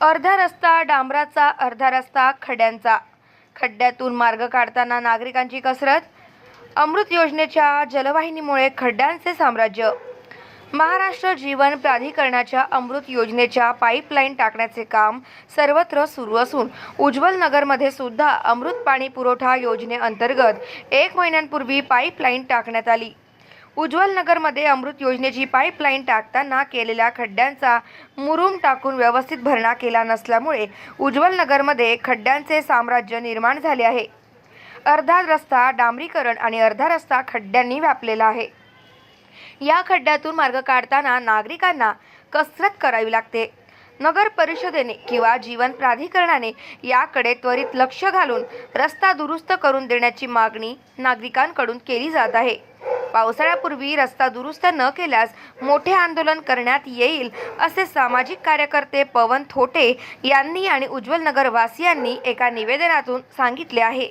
अर्धा रस्ता डांबराचा अर्धा रस्ता खड्ड्यांचा. खड्ड्यातून मार्ग काढताना नागरिकांची कसरत. अमृत योजनेच्या जलवाहिनीमुळे खड्ड्यांचे साम्राज्य. महाराष्ट्र जीवन प्राधिकरणाच्या अमृत योजनेच्या पाईपलाईन टाकण्याचे काम सर्वत्र सुरू असून उज्ज्वल नगरमध्ये सुद्धा अमृत पाणी पुरवठा योजनेअंतर्गत एक महिन्यांपूर्वी पाईपलाईन टाकण्यात आली. उज्ज्वल नगरमध्ये अमृत योजनेची पाईपलाईन टाकताना केलेल्या खड्ड्यांचा मुरुम टाकून व्यवस्थित भरणा केला नसल्यामुळे उज्ज्वल नगरमध्ये खड्ड्यांचे साम्राज्य निर्माण झाले आहे. अर्धा रस्ता डांबरीकरण आणि अर्धा रस्ता खड्ड्यांनी व्यापलेला आहे. या खड्ड्यातून मार्ग काढताना नागरिकांना कसरत करावी लागते. नगर परिषदेने किंवा जीवन प्राधिकरणाने याकडे त्वरित लक्ष घालून रस्ता दुरुस्त करून देण्याची मागणी नागरिकांकडून केली जात आहे. पावसाळ्यापूर्वी रस्ता दुरुस्त न केल्यास मोठे आंदोलन करण्यात येईल असे सामाजिक कार्यकर्ते पवन थोटे यांनी आणि उज्ज्वल नगरवासियांनी एका निवेदनातून सांगितले आहे.